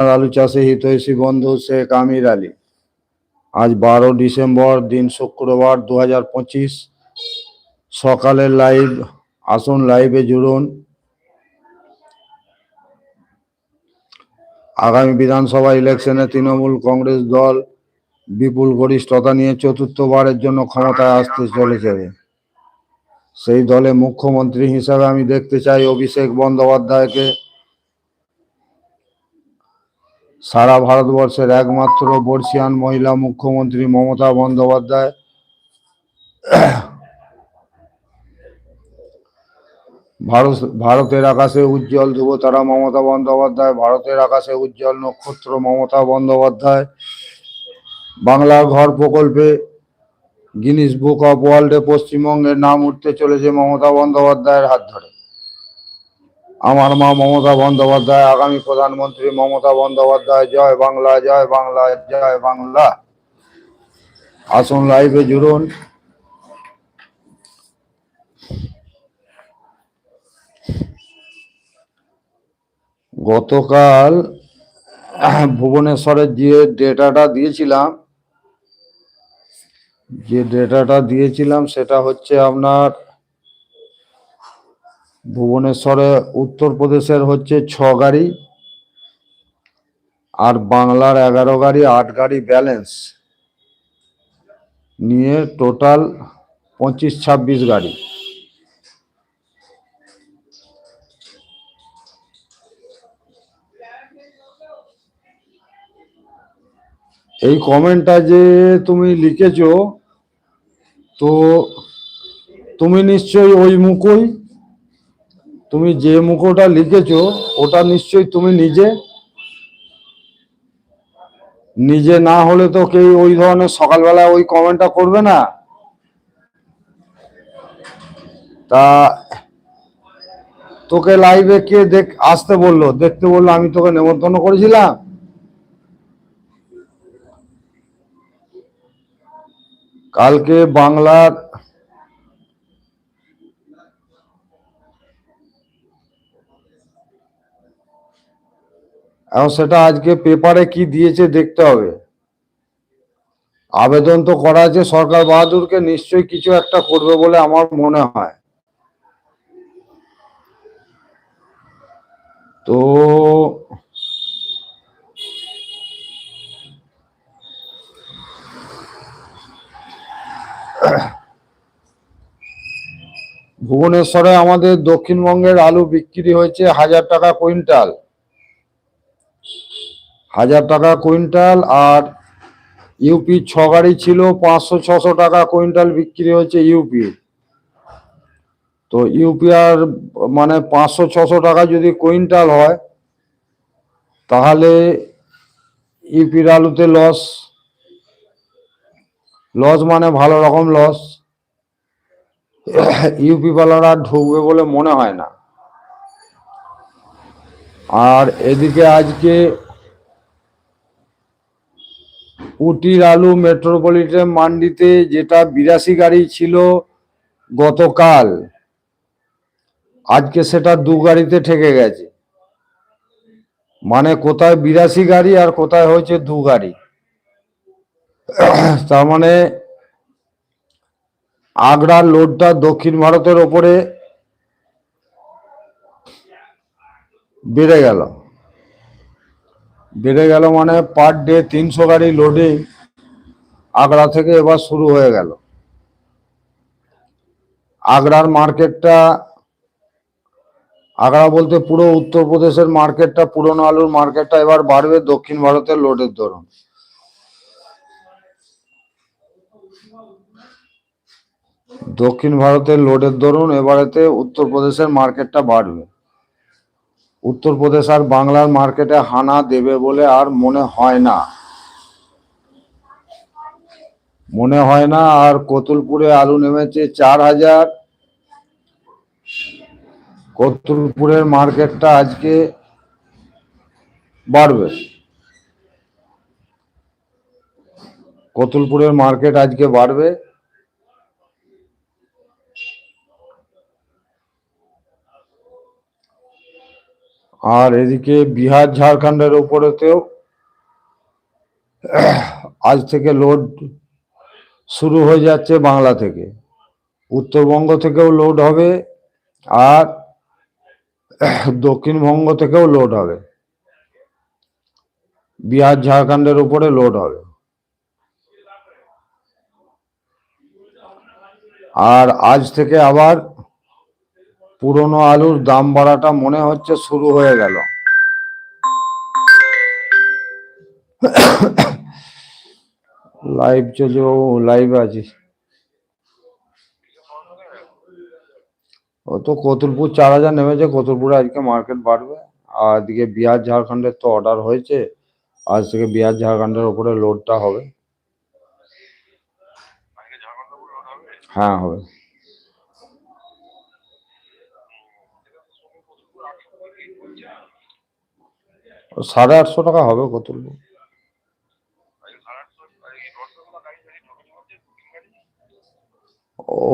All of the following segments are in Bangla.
আলু চাষে হিতৈষী বন্ধু শেখ আমির আলী। আজ বারো ডিসেম্বর দিন শুক্রবার দু হাজার পঁচিশ। সকালের লাইভ, আসুন লাইভে জুড়ুন। আগামী বিধানসভা ইলেকশনে তৃণমূল কংগ্রেস দল বিপুল গরিষ্ঠতা নিয়ে চতুর্থবারের জন্য ক্ষমতায় আসতে চলেছে। সেই দলে মুখ্যমন্ত্রী হিসাবে আমি দেখতে চাই অভিষেক বন্দ্যোপাধ্যায়কে। সারা ভারতবর্ষের একমাত্র বর্ষিয়ান মহিলা মুখ্যমন্ত্রী মমতা বন্দ্যোপাধ্যায়। ভারত, ভারতের আকাশে উজ্জ্বল ধ্রুবতারা মমতা বন্দ্যোপাধ্যায়, ভারতের আকাশে উজ্জ্বল নক্ষত্র মমতা বন্দ্যোপাধ্যায়। বাংলা ঘর প্রকল্পে গিনিস বুক অফ ওয়ার্ল্ডে পশ্চিমবঙ্গের নাম উঠতে চলেছে মমতা বন্দ্যোপাধ্যায়ের হাত ধরে। আমার মা মমতা বন্দ্যোপাধ্যায়, আগামী প্রধানমন্ত্রী মমতা বন্দ্যোপাধ্যায়, জয় বাংলা জয় বাংলা জয় বাংলা। আসুন লাইভে জুড়ুন। গতকাল ভুবনেশ্বরের যে ডেটাটা দিয়েছিলাম, যে ডেটাটা দিয়েছিলাম, সেটা হচ্ছে আপনার ভুবনেশ্বরে উত্তরপ্রদেশের হচ্ছে ছ গাড়ি আর বাংলার এগারো গাড়ি, আট গাড়ি ব্যালেন্স নিয়ে টোটাল পঁচিশ ছাব্বিশ গাড়ি। এই কমেন্টটা যে তুমি লিখেছো, তো তুমি নিশ্চয়ই ওই মুখোই তুমি যে মুখোটা লিখেছো, ওটা নিশ্চয়ই তুমি নিজে? নিজে না হলে তো কেউ ওই ধরনের সকালবেলা ওই কমেন্টটা করবে না। তা তোকে লাইভে কে দেখ, আসতে বলল, দেখতে বলল, আমি তোকে নেমন্তন্ন করেছিলাম। কালকে বাংলার এখন সেটা আজকে পেপারে কি দিয়েছে দেখতে হবে। আবেদন তো করা আছে, সরকার বাহাদুরকে নিশ্চয়ই কিছু একটা করবে বলে আমার মনে হয়। তো ভুবনেশ্বরে আমাদের দক্ষিণবঙ্গের আলু বিক্রি হয়েছে হাজার টাকা কুইন্টাল। হাজার টাকা কুইন্টাল আর ইউপি ছ গাড়ি ছিল, পাঁচশো, ছশো টাকা কুইন্টাল বিক্রি হচ্ছে ইউপি তো ইউপি আর মানে পাঁচশো, ছশো টাকা যদি কুইন্টাল হয়, তাহলে ইউপির আলুতে লস লস মানে ভালো রকম লস ইউপি বালারা ঢুকবে বলে মনে হয় না। আর এদিকে আজকে উটির আলু মেট্রোপলিটন মান্ডিতে যেটা বিরাশি গাড়ি ছিল গতকাল। আজকে সেটা দু গাড়িতে ঠেকে গেছে। মানে কোথায় বিরাশি গাড়ি আর কোথায় হয়েছে দু গাড়ি। তার মানে আগ্রার লোডটা দক্ষিণ ভারতের ওপরে বেড়ে গেল। বেড়ে গেল মানে পার ডে তিনশো গাড়ি লোডিং আগ্রা থেকে এবার শুরু হয়ে গেল। আগ্রার মার্কেটটা, আগ্রা বলতে পুরো উত্তরপ্রদেশের মার্কেটটা, পুরনো আলুর মার্কেটটা এবার বাড়বে দক্ষিণ ভারতের লোডের দরুন দক্ষিণ ভারতের লোডের দরুন এবারেতে উত্তরপ্রদেশের মার্কেটটা বাড়বে। উত্তরপ্রদেশ আর বাংলার মার্কেটে হানা দেবে বলে আর মনে হয় না। মনে হয় না, আর কতুলপুরে আলু নেমেছে চার হাজার। কতুলপুরের মার্কেটটা আজকে বাড়বে। কতুলপুরের মার্কেট আজকে বাড়বে। আর এদিকে বিহার ঝাড়খণ্ডের উপরেতেও আজ থেকে লোড শুরু হয়ে যাচ্ছে বাংলা থেকে। উত্তরবঙ্গ থেকেও লোড হবে আর দক্ষিণবঙ্গ থেকেও লোড হবে। বিহার ঝাড়খণ্ডের উপরে লোড হবে। আর আজ থেকে আবার পুরনো আলুর দাম বাড়াটা মনে হচ্ছে শুরু হয়ে গেল। লাইভ চলছে ও লাইভে আছি। ও তো কতুলপুর চার হাজার নেমেছে, কতুলপুরে আজকে মার্কেট বাড়বে। আর এদিকে বিহার ঝাড়খণ্ডের তো অর্ডার হয়েছে, আজ থেকে বিহার ঝাড়খণ্ডের উপরে লোডটা হবে। হ্যাঁ হবে ও সাড়ে আটশো টাকা হবে কতুলপুর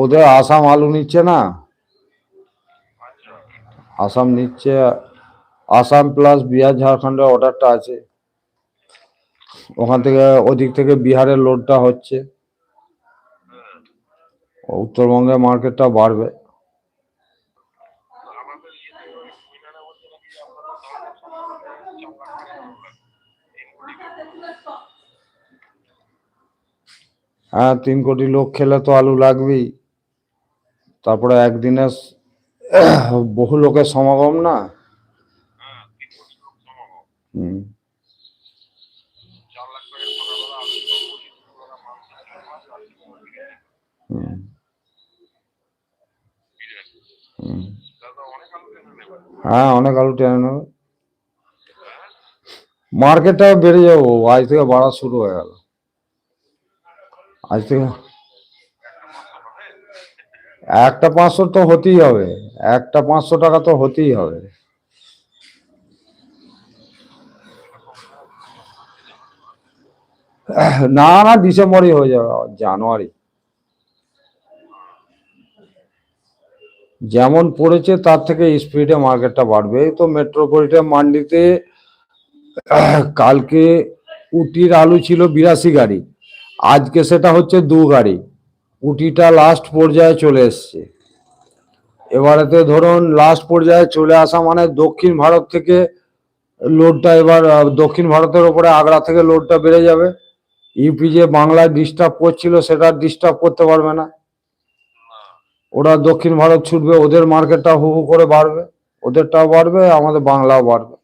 ওদের আসাম আলু নিচ্ছে না? আসাম নিচ্ছে, আসাম প্লাস বিহার ঝাড়খণ্ডের অর্ডারটা আছে। ওখান থেকে ওদিক থেকে বিহারের লোডটা হচ্ছে। উত্তরবঙ্গের মার্কেটটা বাড়বে। হ্যাঁ তিন কোটি লোক খেলে তো আলু লাগবেই। তারপরে একদিনে বহু লোকের সমাগম না? হুম। হুম। হ্যাঁ অনেক আলু টেনে নেবে। মার্কেটটা বেড়ে যাব আজ থেকে বাড়া শুরু হয়ে গেল। আজ থেকে একটা পাঁচশো তো হতেই হবে। একটা পাঁচশো টাকা তো হতেই হবে। না না, ডিসেম্বরই হয়ে যাবে, জানুয়ারি। যেমন পড়েছে, তার থেকে স্পিডে মার্কেটটা বাড়বে। তো মেট্রোপলিটন মান্ডিতে, কালকে উটির আলু ছিল বিরাশি গাড়ি। আজকে সেটা হচ্ছে দু গাড়ি। উটিটা লাস্ট পর্যায়ে চলে এসছে। এবারেতে ধরুন লাস্ট পর্যায়ে চলে আসা মানে দক্ষিণ ভারত থেকে লোডটা এবার দক্ষিণ ভারতের ওপরে আগ্রা থেকে লোডটা বেড়ে যাবে। ইউপি যে বাংলায় ডিস্টার্ব করছিল সেটা ডিস্টার্ব করতে পারবে না। ওরা দক্ষিণ ভারত ছুটবে, ওদের মার্কেটটা হু হু করে বাড়বে, ওদেরটাও বাড়বে, আমাদের বাংলাও বাড়বে।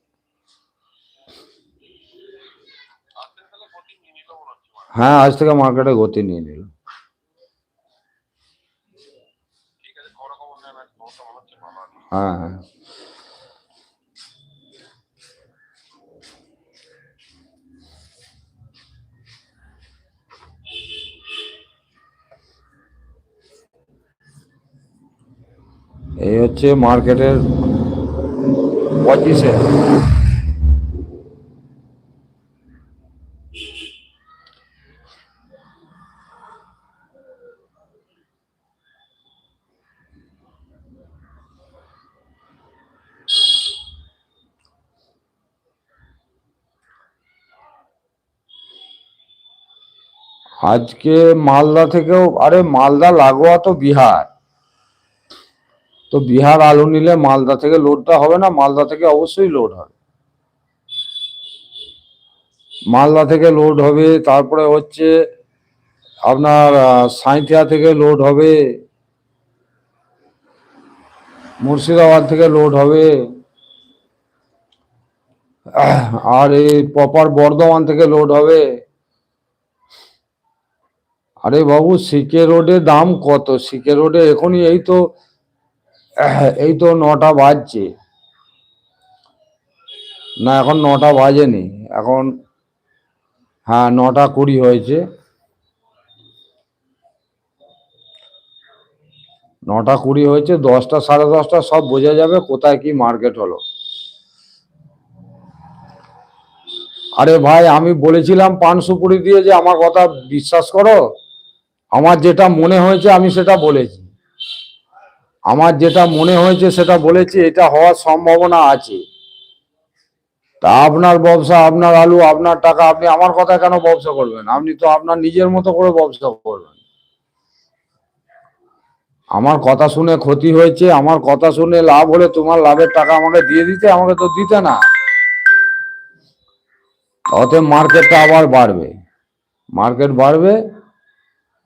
হ্যাঁ আজ থেকে মার্কেটে গতি নিয়ে নিল হ্যাঁ হ্যাঁ এই হচ্ছে মার্কেটের পঁচিশে আজকে মালদা থেকেও, আরে মালদা লাগোয়া তো বিহার। তো বিহার আলু নিলে মালদা থেকে লোডটা হবে না, মালদা থেকে অবশ্যই লোড হবে। মালদা থেকে লোড হবে, তারপরে হচ্ছে আপনার সাঁইথিয়া থেকে লোড হবে, মুর্শিদাবাদ থেকে লোড হবে আর এই প্রপার বর্ধমান থেকে লোড হবে। আরে বাবু, সিকে রোডে দাম কত? সিকে রোডে এখনই এই তো এই তো নটা বাজছে। না, এখন নটা বাজেনি। এখন হ্যাঁ নটা কুড়ি হয়েছে। নটা কুড়ি হয়েছে, দশটা, সাড়ে দশটা, সব বোঝা যাবে কোথায় কি মার্কেট হলো। আরে ভাই, আমি বলেছিলাম পান সুপুরি দিয়ে যে আমার কথা বিশ্বাস করো? আমার যেটা মনে হয়েছে, আমি সেটা বলেছি। আমার যেটা মনে হয়েছে, সেটা বলেছি, এটা হওয়ার সম্ভাবনা আছে। তা আপনার ব্যবসা, আপনার আলু, আপনার টাকা, আপনি আমার কথা কেন ব্যবসা করবেন? আপনি তো আপনার নিজের মতো করে ব্যবসা করবেন। আমার কথা শুনে ক্ষতি হয়েছে, আমার কথা শুনে লাভ হলে তোমার লাভের টাকা আমাকে দিয়ে দিতে, আমাকে তো দিতে না। অতএব মার্কেটটা আবার বাড়বে। মার্কেট বাড়বে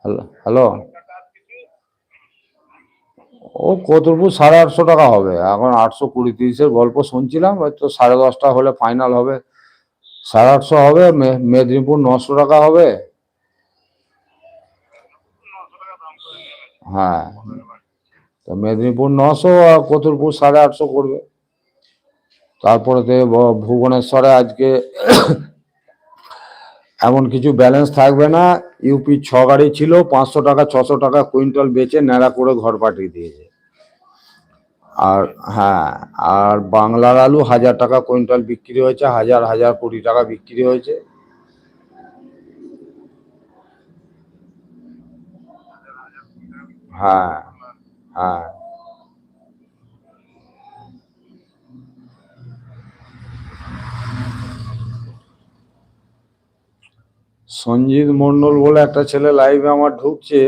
হ্যালো হ্যালো। ও কতটুকু? সাড়ে আটশো টাকা হবে। এখন আটশো কুড়ি তিরিশের গল্প শুনছিলাম, হয়তো সাড়ে দশটা হলে ফাইনাল হবে। সাড়ে আটশো হবে মেদিনীপুর নশো টাকা হবে। হ্যাঁ। তো মেদিনীপুর নশো, আর কতুলপুর সাড়ে আটশো করবে। তারপরে ভুবনেশ্বরে আজকে এমন কিছু ব্যালেন্স থাকবে না। ইউপি ছ গাড়ি ছিল, পাঁচশো টাকা, ছশো টাকা কুইন্টাল বেচে ন্যাড়া করে ঘর পাঠিয়ে দিয়েছে। আর হ্যাঁ আর বাংলার আলু হাজার টাকা কুইন্টাল বিক্রি হয়েছে, হাজার হাজার কোটি টাকা বিক্রি হয়েছে। হ্যাঁ হ্যাঁ। সঞ্জিত মন্ডল বলে একটা ছেলে লাইভে আমার ঢুকছে।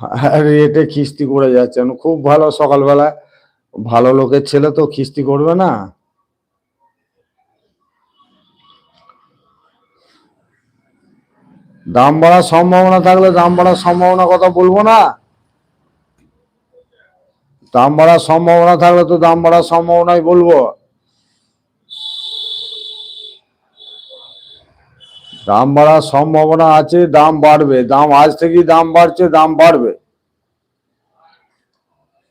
আর রেটে খিস্তি করে যাচ্ছেন খুব ভালো সকালবেলা ভালো লোকের ছেলে তো খিস্তি করবে না। দাম বাড়ার সম্ভাবনা থাকলে দাম বাড়ার সম্ভাবনা কথা বলব না। দাম বাড়ার সম্ভাবনা থাকলে তো দাম বাড়ার সম্ভাবনাই বলব। দাম বাড়ার সম্ভাবনা আছে, দাম বাড়বে। দাম আজ থেকেই দাম বাড়ছে, দাম বাড়বে।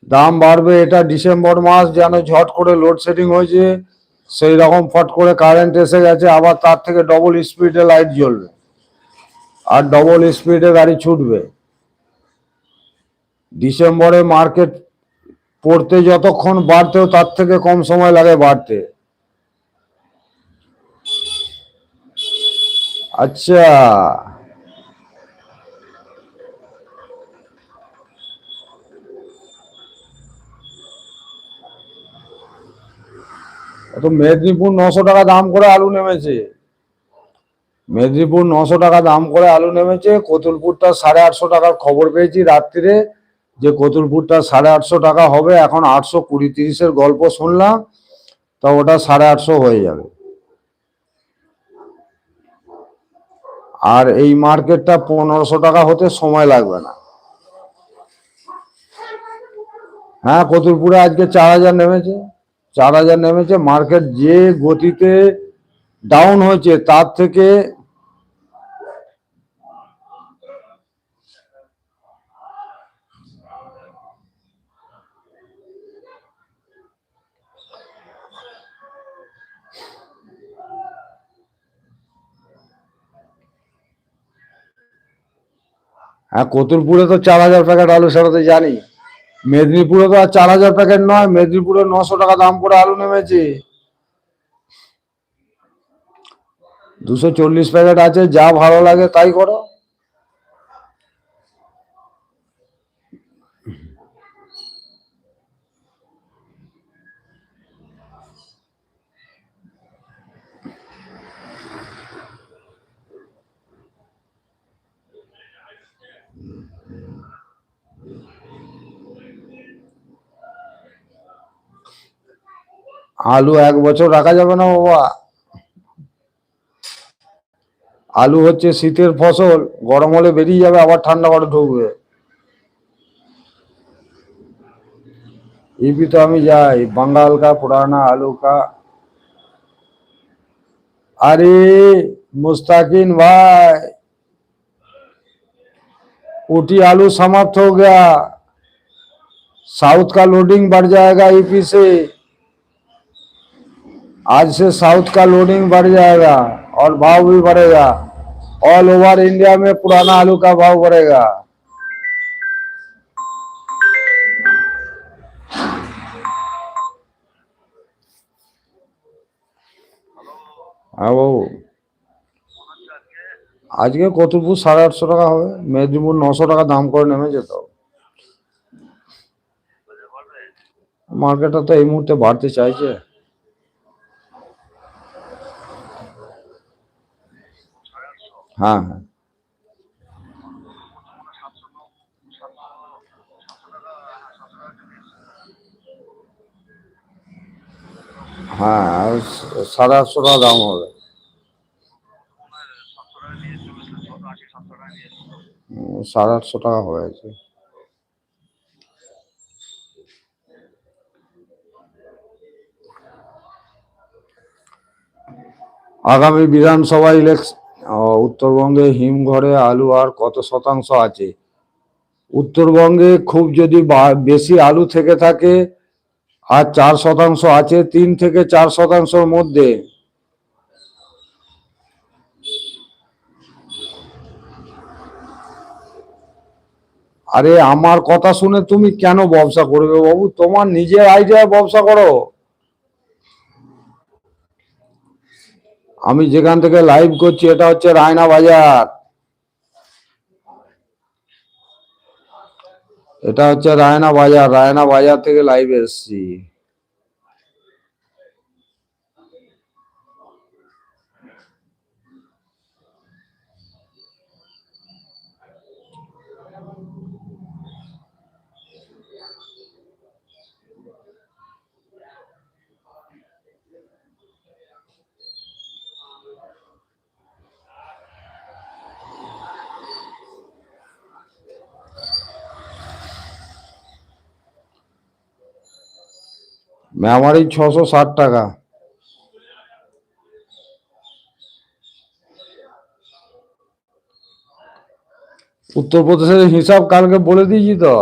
দাম বাড়বে এটা ডিসেম্বর মাস, যেন ঝট করে লোডশেডিং হয়েছে, সেই রকম ফট করে কারেন্ট এসে গেছে, আবার তার থেকে ডবল স্পিডে লাইট জ্বলবে। আর ডবল স্পিডে গাড়ি ছুটবে। ডিসেম্বরে মার্কেট পড়তে যতক্ষণ বাড়তেও তার থেকে কম সময় লাগে বাড়তে। আচ্ছা। তো মেদিনীপুর নশো টাকা দাম করে আলু নেমেছে। মেদিনীপুর নশো টাকা দাম করে আলু নেমেছে। কতুলপুরটা সাড়ে আটশো টাকার খবর পেয়েছি রাত্রিরে। যে কতুলপুরটা সাড়ে আটশো টাকা হবে, এখন আটশো কুড়ি তিরিশের গল্প শুনলাম, তা ওটা সাড়ে আটশো হয়ে যাবে। আর এই মার্কেটটা পনেরোশো টাকা হতে সময় লাগবে না। হ্যাঁ কতুরপুরে আজকে চার হাজার নেমেছে, চার হাজার নেমেছে, মার্কেট যে গতিতে ডাউন হয়েছে, তার থেকে হ্যাঁ কতুলপুরে তো চার হাজার প্যাকেট আলু সেটা তো জানি। মেদিনীপুরে তো আর চার হাজার প্যাকেট নয়, মেদিনীপুরে নশো টাকা দাম করে আলু নেমেছে। দুশো চল্লিশ প্যাকেট আছে, যা ভালো লাগে তাই করো। আলু এক বছর রাখা যাবে না বাবা আলু হচ্ছে শীতের ফসল গরম হলে বেরিয়ে যাবে আবার ঠান্ডা করে ঢুকবে ইপি তো আমি যাই বাঙ্গাল কা পুরানা आलू का अरे मुस्ताकिन भाई ऊटी आलू समाप्त हो गया साउथ का लोडिंग बढ़ जाएगा ईपी से आज से साउथ का लोडिंग बढ़ जाएगा और भाव भी बढ़ेगा ऑल ओवर इंडिया में पुराना आलू का भाव बढ़ेगा হ্যাঁ বাবু আজকে কতুলপুর সাড়ে আটশো টাকা হবে মেদিনীপুর নশো টাকা দাম করে নেমেছে তো মার্কেটটা তো এই মুহূর্তে বাড়তে চাইছে হ্যাঁ হ্যাঁ। হ্যাঁ সাড়ে আটশো টাকা দাম হবে। সাড়ে আটশো টাকা হয়েছে আগামী বিধানসভা ইলেকশন উত্তরবঙ্গে হিমঘরে আলু আর কত শতাংশ আছে? উত্তরবঙ্গে খুব যদি বেশি আলু থেকে থাকে আর চার শতাংশ আছে, তিন থেকে চার শতাংশের মধ্যে। আরে আমার কথা শুনে তুমি কেন ব্যবসা করবে বাবু? তোমার নিজের আইডিয়ায় ব্যবসা করো। আমি যেখান থেকে লাইভ করছি, এটা হচ্ছে রায়না বাজার। এটা হচ্ছে রায়না বাজার রায়না বাজার থেকে লাইভ এসেছি। মেমারি ছশো ষাট টাকা। উত্তরপ্রদেশের হিসাব কালকে বলে দিয়েছি তো।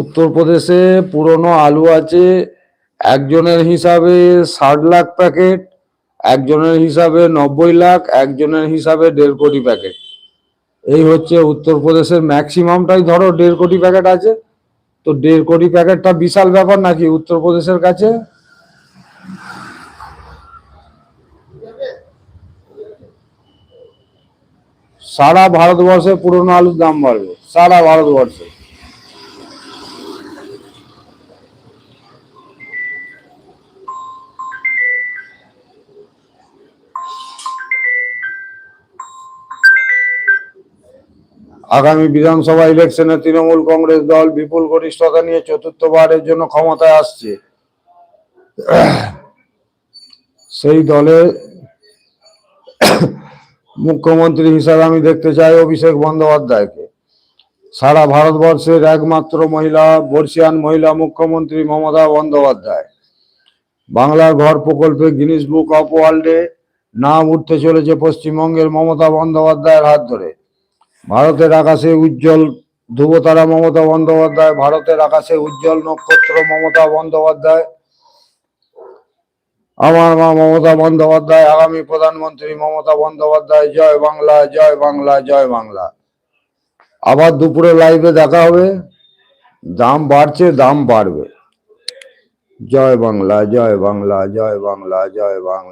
উত্তরপ্রদেশে পুরনো আলু আছে, একজনের হিসাবে ষাট লাখ প্যাকেট, একজনের হিসাবে নব্বই লাখ, একজনের হিসাবে দেড় কোটি প্যাকেট। এই হচ্ছে উত্তরপ্রদেশের ম্যাক্সিমামটাই ধরো দেড় কোটি প্যাকেট আছে। তো দেড় কোটি প্যাকেটটা বিশাল ব্যাপার নাকি উত্তরপ্রদেশের কাছে? সারা ভারতবর্ষে পুরনো আলুর দাম বাড়বে, সারা ভারতবর্ষে। আগামী বিধানসভা ইলেকশনে তৃণমূল কংগ্রেস দল বিপুল গরিষ্ঠতা নিয়ে চতুর্থবারের জন্য ক্ষমতায় আসছে। সেই দলে মুখ্যমন্ত্রী হিসাবে আমি দেখতে চাই অভিষেক বন্দ্যোপাধ্যায়কে। সারা ভারতবর্ষের একমাত্র মহিলা, বর্ষিয়ান মহিলা মুখ্যমন্ত্রী মমতা বন্দ্যোপাধ্যায়। বাংলার ঘর প্রকল্পে গিনিস বুক অফ ওয়ার্ল্ডে নাম উঠতে চলেছে পশ্চিমবঙ্গের মমতা বন্দ্যোপাধ্যায়ের হাত ধরে। ভারতের আকাশে উজ্জ্বল ধ্রুবতারা মমতা বন্দ্যোপাধ্যায়, ভারতের আকাশে উজ্জ্বল নক্ষত্র মমতা বন্দ্যোপাধ্যায়। আমার মা মমতা বন্দ্যোপাধ্যায়, আগামী প্রধানমন্ত্রী মমতা বন্দ্যোপাধ্যায়, জয় বাংলা জয় বাংলা জয় বাংলা। আবার দুপুরে লাইভে দেখা হবে। দাম বাড়ছে, দাম বাড়বে। জয় বাংলা জয় বাংলা জয় বাংলা জয় বাংলা।